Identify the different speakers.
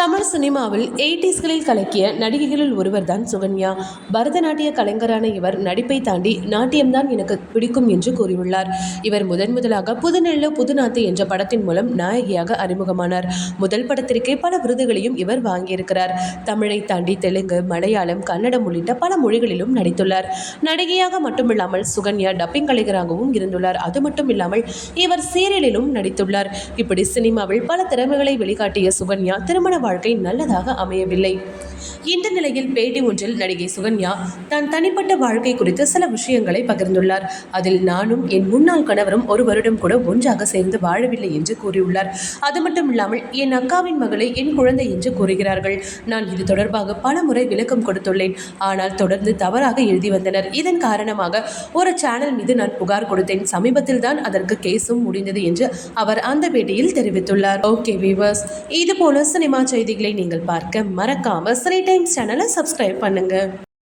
Speaker 1: தமிழ் சினிமாவில் எயிட்டிஸ்களில் கலக்கிய நடிகைகளில் ஒருவர்தான் சுகன்யா. பரதநாட்டிய கலைஞரான இவர் நடிப்பை தாண்டி நாட்டியம்தான் எனக்கு பிடிக்கும் என்று கூறியுள்ளார். இவர் முதன் முதலாக புதுநெல்லு புதுநாத்து என்ற படத்தின் மூலம் நாயகியாக அறிமுகமானார். முதல் படத்திற்கே பல விருதுகளையும் இவர் வாங்கியிருக்கிறார். தமிழை தாண்டி தெலுங்கு மலையாளம் கன்னடம் உள்ளிட்ட பல மொழிகளிலும் நடித்துள்ளார். நடிகையாக மட்டுமில்லாமல் சுகன்யா டப்பிங் கலைஞராகவும் இருந்துள்ளார். அது மட்டும் இல்லாமல் இவர் சீரியலிலும் நடித்துள்ளார். இப்படி சினிமாவில் பல திறமைகளை வெளிக்காட்டிய சுகன்யா திருமண வாழ்க்கை நல்லதாக அமையவில்லை. இந்த நிலையில் பேட்டி ஒன்றில் நடிகை சுகன்யா தான் தனிப்பட்ட வாழ்க்கை குறித்து சில விஷயங்களை பகிர்ந்துள்ளார். அதில் நானும் என் முன்னாள் கணவரும் ஒரு வருடம் கூட ஒன்றாக சேர்ந்து வாழவில்லை என்று கூறியுள்ளார். அது மட்டும் இல்லாமல் என் அக்காவின் மகளை என் குழந்தை என்று கூறுகிறார்கள். நான் இது தொடர்பாக பல முறை விளக்கம் கொடுத்துள்ளேன். ஆனால் தொடர்ந்து தவறாக எழுதி வந்தனர். இதன் காரணமாக ஒரு சேனல் மீது நான் புகார் கொடுத்தேன். சமீபத்தில் தான் அதற்கு கேஸும் முடிந்தது என்று அவர் அந்த பேட்டியில் தெரிவித்துள்ளார். ஓகே வீவர்ஸ் இது போல சினிமா செய்திகளை நீங்கள் பார்க்க மறக்காம சினி டைம்ஸ் சேனலை சப்ஸ்கிரைப் பண்ணுங்க.